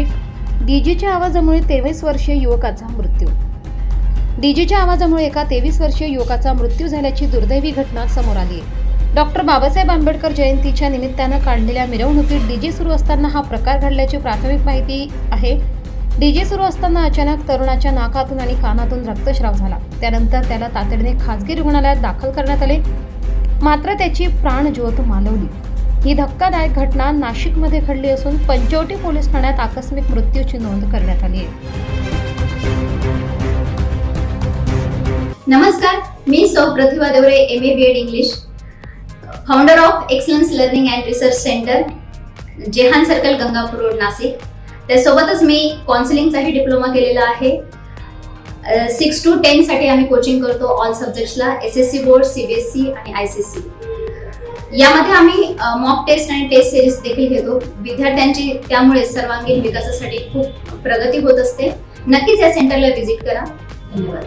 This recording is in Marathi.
डीजेच्या आवाजामुळे तेवीस वर्षीय युवकाचा मृत्यू. डीजेच्या आवाजामुळे एका तेवीस वर्षीय युवकाचा मृत्यू झाल्याची दुर्दैवी घटना समोर आली. डॉक्टर बाबासाहेब आंबेडकर जयंतीच्या निमित्तानं काढलेल्या मिरवणुकीत डीजे सुरू असताना हा प्रकार घडल्याची प्राथमिक माहिती आहे. डीजे सुरू असताना अचानक तरुणाच्या नाकातून आणि कानातून रक्तस्राव झाला. त्यानंतर त्याला तातडीने खासगी रुग्णालयात दाखल करण्यात आले. मात्र त्याची प्राणज्योत मालवली. ही धक्कादायक घटना नाशिकमध्ये घडली असून पंचवटी पोलीस ठाण्यात आकस्मिक मृत्यूची नोंद करण्यात आली आहे. नमस्कार मी Sau Pratibha Deore M A B Ed English founder of excellence learning and research centre Jehan circle Gangapur road Nashik. त्यासोबतच मी काउन्सिलिंगचाही डिप्लोमा केलेला आहे. सिक्स टू टेनसाठी आम्ही कोचिंग करतो all सब्जेक्ट्सला S S C board C B S C आणि आय सी सी यामध्ये आम्ही मॉक टेस्ट आणि टेस्ट सिरीज देखील घेतो. विद्यार्थ्यांची त्यामुळे सर्वांगीण विकासासाठी खूप प्रगती होत असते. नक्कीच या सेंटरला व्हिजिट करा. धन्यवाद.